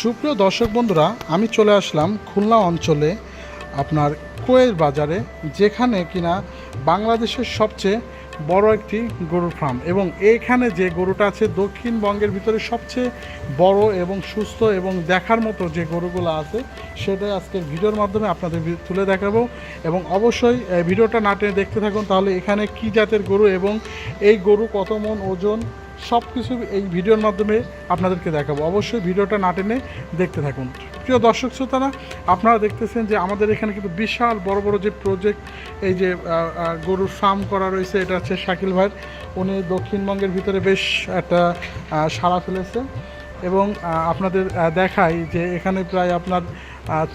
সুপ্রিয় দর্শক বন্ধুরা, আমি চলে আসলাম খুলনা অঞ্চলে আপনার কোয়েল বাজারে, যেখানে কিনা বাংলাদেশের সবচেয়ে বড় একটি গরুর ফার্ম এবং এখানে যে গরুটা আছে দক্ষিণবঙ্গের ভিতরে সবচেয়ে বড় এবং সুস্থ এবং দেখার মতো যে গরুগুলো আছে, সেটাই আজকের ভিডিওর মাধ্যমে আপনাদের তুলে দেখাবো এবং অবশ্যই ভিডিওটা না টেনে দেখতে থাকুন, তাহলে এখানে কি জাতের গরু এবং এই গরু কত মন ওজন সব কিছু এই ভিডিওর মাধ্যমে আপনাদেরকে দেখাবো। অবশ্যই ভিডিওটা না টেনে দেখতে থাকুন। প্রিয় দর্শক শ্রোতারা, আপনারা দেখতেছেন যে আমাদের এখানে কিন্তু বিশাল বড় বড় যে প্রজেক্ট এই যে গরুর ফার্ম করা রয়েছে, এটা হচ্ছে শাকিল ভাইয়ের। উনি দক্ষিণবঙ্গের ভিতরে বেশ একটা সাড়া ফেলেছে। এবং আপনাদের দেখাই যে এখানে প্রায় আপনার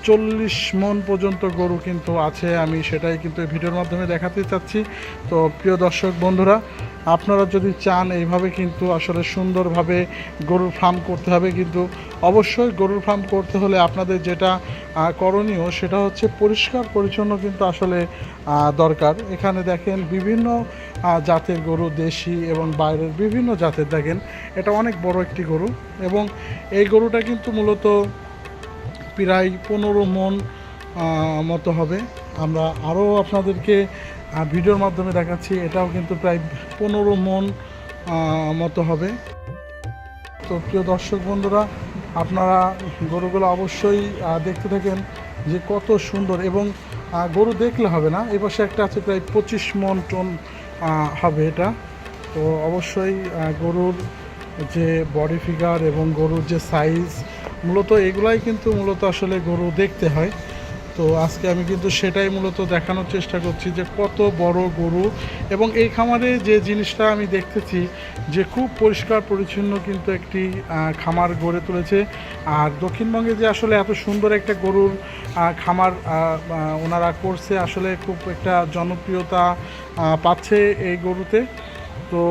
চল্লিশ মন পর্যন্ত গরু কিন্তু আছে। আমি সেটাই কিন্তু ভিডিওর মাধ্যমে দেখাতে চাচ্ছি। তো প্রিয় দর্শক বন্ধুরা আপনারা যদি চান এইভাবে কিন্তু আসলে সুন্দরভাবে গরুর ফার্ম করতে হবে, কিন্তু অবশ্যই গরুর ফার্ম করতে হলে আপনাদের যেটা করণীয় সেটা হচ্ছে পরিষ্কার পরিচ্ছন্ন কিন্তু আসলে দরকার। এখানে দেখেন বিভিন্ন জাতের গরু, দেশি এবং বাইরের বিভিন্ন জাতের দেখেন, এটা অনেক বড় একটি গরু এবং এই গরুটা কিন্তু মূলত প্রায় পনেরো মন মতো হবে। আমরা আরও আপনাদেরকে ভিডিওর মাধ্যমে দেখাচ্ছি, এটাও কিন্তু প্রায় পনেরো মন মতো হবে। তো প্রিয় দর্শক বন্ধুরা, আপনারা গরুগুলো অবশ্যই দেখতে থাকেন যে কত সুন্দর এবং গরু দেখলে হবে না এই পাশে একটা আছে প্রায় পঁচিশ মন টন হবে এটা। তো অবশ্যই গরুর যে বডি ফিগার এবং গরুর যে সাইজ, মূলত এগুলাই কিন্তু মূলত আসলে গরু দেখতে হয়। তো আজকে আমি কিন্তু সেটাই মূলত দেখানোর চেষ্টা করছি যে কত বড় গরু এবং এই খামারে যে জিনিসটা আমি দেখতেছি যে খুব পরিষ্কার পরিচ্ছন্ন কিন্তু একটি খামার গড়ে তুলেছে। আর দক্ষিণবঙ্গে যে আসলে এত সুন্দর একটা গরুর খামার ওনারা করছে আসলে খুব একটা জনপ্রিয়তা পাচ্ছে এই গরুতে। তো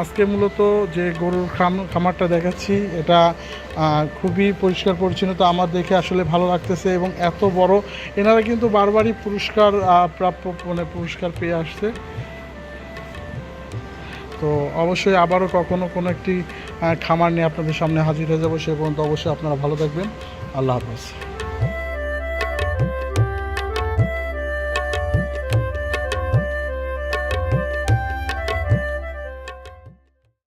আজকে মূলত যে গরুর খাম খামারটা দেখাচ্ছি, এটা খুবই পরিষ্কার পরিচ্ছন্নতা আমার দেখে আসলে ভালো লাগতেছে এবং এত বড়, এনারা কিন্তু বারবারই পুরস্কার প্রাপ্য মানে পুরস্কার পেয়ে আসছে। তো অবশ্যই আবারও কখনো কোনো একটি খামার নিয়ে আপনাদের সামনে হাজির হয়ে যাব, সে পর্যন্ত অবশ্যই আপনারা ভালো থাকবেন। আল্লাহ হাফেজ।